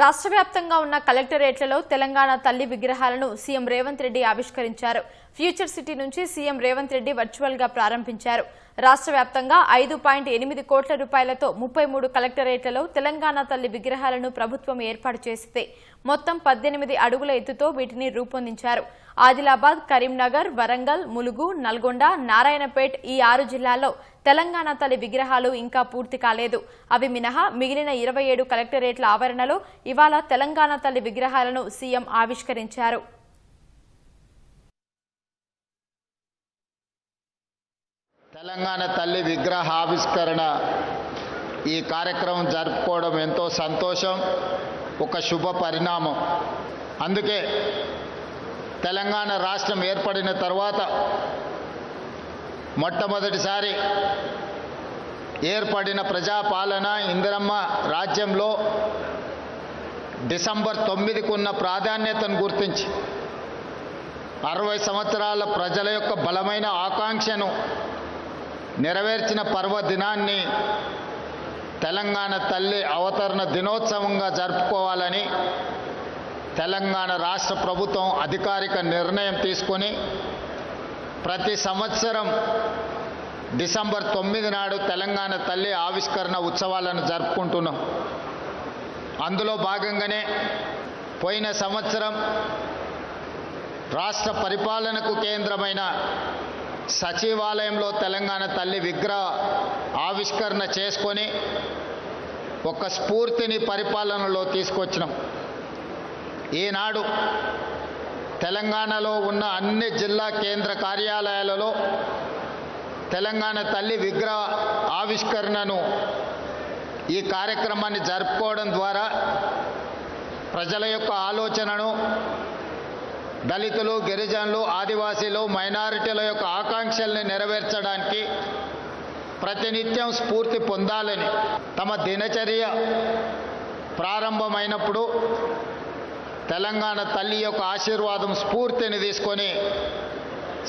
రాష్ట్ర వ్యాప్తంగా ఉన్న కలెక్టరేట్లలో తెలంగాణ తల్లి విగ్రహాలను సీఎం రేవంత్ రెడ్డి ఆవిష్కరించారు. ఫ్యూచర్ సిటీ నుంచి సీఎం రేవంత్ రెడ్డి వర్చువల్గా ప్రారంభించారు. రాష్ట్ర వ్యాప్తంగా ఐదు పాయింట్ ఎనిమిది కోట్ల రూపాయలతో ముప్పై మూడు కలెక్టరేట్లలో తెలంగాణ తల్లి విగ్రహాలను ప్రభుత్వం ఏర్పాటు చేసింది. మొత్తం పద్దెనిమిది అడుగుల ఎత్తుతో వీటిని రూపొందించారు. ఆదిలాబాద్ కరీంనగర్ వరంగల్ ములుగు నల్గొండ నారాయణపేట్ ఈ ఆరు జిల్లాల్లో తెలంగాణ తల్లి విగ్రహాలు ఇంకా పూర్తి కాలేదు. అవి మినహా మిగిలిన ఇరవై ఏడు కలెక్టరేట్ల ఆవరణలో ఇవాళ తెలంగాణ తల్లి విగ్రహాలను సీఎం ఆవిష్కరించారు. తెలంగాణ తల్లి విగ్రహ ఆవిష్కరణ ఈ కార్యక్రమం జరుపుకోవడం ఎంతో సంతోషం ఒక శుభ పరిణామం. అందుకే తెలంగాణ రాష్ట్రం ఏర్పడిన తర్వాత మొట్టమొదటిసారి ఏర్పడిన ప్రజాపాలన ఇందిరమ్మ రాజ్యంలో డిసెంబర్ తొమ్మిదికి ఉన్న ప్రాధాన్యతను గుర్తించి అరవై సంవత్సరాల ప్రజల యొక్క బలమైన ఆకాంక్షను నెరవేర్చిన పర్వదినాన్ని తెలంగాణ తల్లి అవతరణ దినోత్సవంగా జరుపుకోవాలని తెలంగాణ రాష్ట్ర ప్రభుత్వం అధికారిక నిర్ణయం తీసుకొని ప్రతి సంవత్సరం డిసెంబర్ తొమ్మిది నాడు తెలంగాణ తల్లి ఆవిష్కరణ ఉత్సవాలను జరుపుకుంటున్నాం. అందులో భాగంగానే పోయిన సంవత్సరం రాష్ట్ర పరిపాలనకు కేంద్రమైన సచివాలయంలో తెలంగాణ తల్లి విగ్రహ ఆవిష్కరణ చేసుకొని ఒక స్ఫూర్తిని పరిపాలనలో తీసుకొచ్చినాం. ఈనాడు తెలంగాణలో ఉన్న అన్ని జిల్లా కేంద్ర కార్యాలయాలలో తెలంగాణ తల్లి విగ్రహ ఆవిష్కరణను ఈ కార్యక్రమాన్ని జరుపుకోవడం ద్వారా ప్రజల యొక్క ఆలోచనను దళితులు గిరిజనులు ఆదివాసీలు మైనారిటీల యొక్క ఆకాంక్షల్ని నెరవేర్చడానికి ప్రతినిత్యం స్ఫూర్తి పొందాలని తమ దినచర్య ప్రారంభమైనప్పుడు తెలంగాణ తల్లి యొక్క ఆశీర్వాదం స్ఫూర్తిని తీసుకొని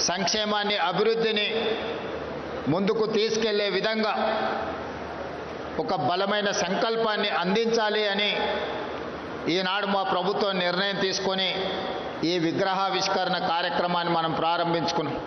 సంక్షేమాన్ని అభివృద్ధిని ముందుకు తీసుకెళ్ళే విధంగా ఒక బలమైన సంకల్పాన్ని అందించాలి అని ఈనాడు మా ప్రభుత్వం నిర్ణయం తీసుకొని ఈ విగ్రహావిష్కరణ కార్యక్రమాన్ని మనం ప్రారంభించుకున్నాం.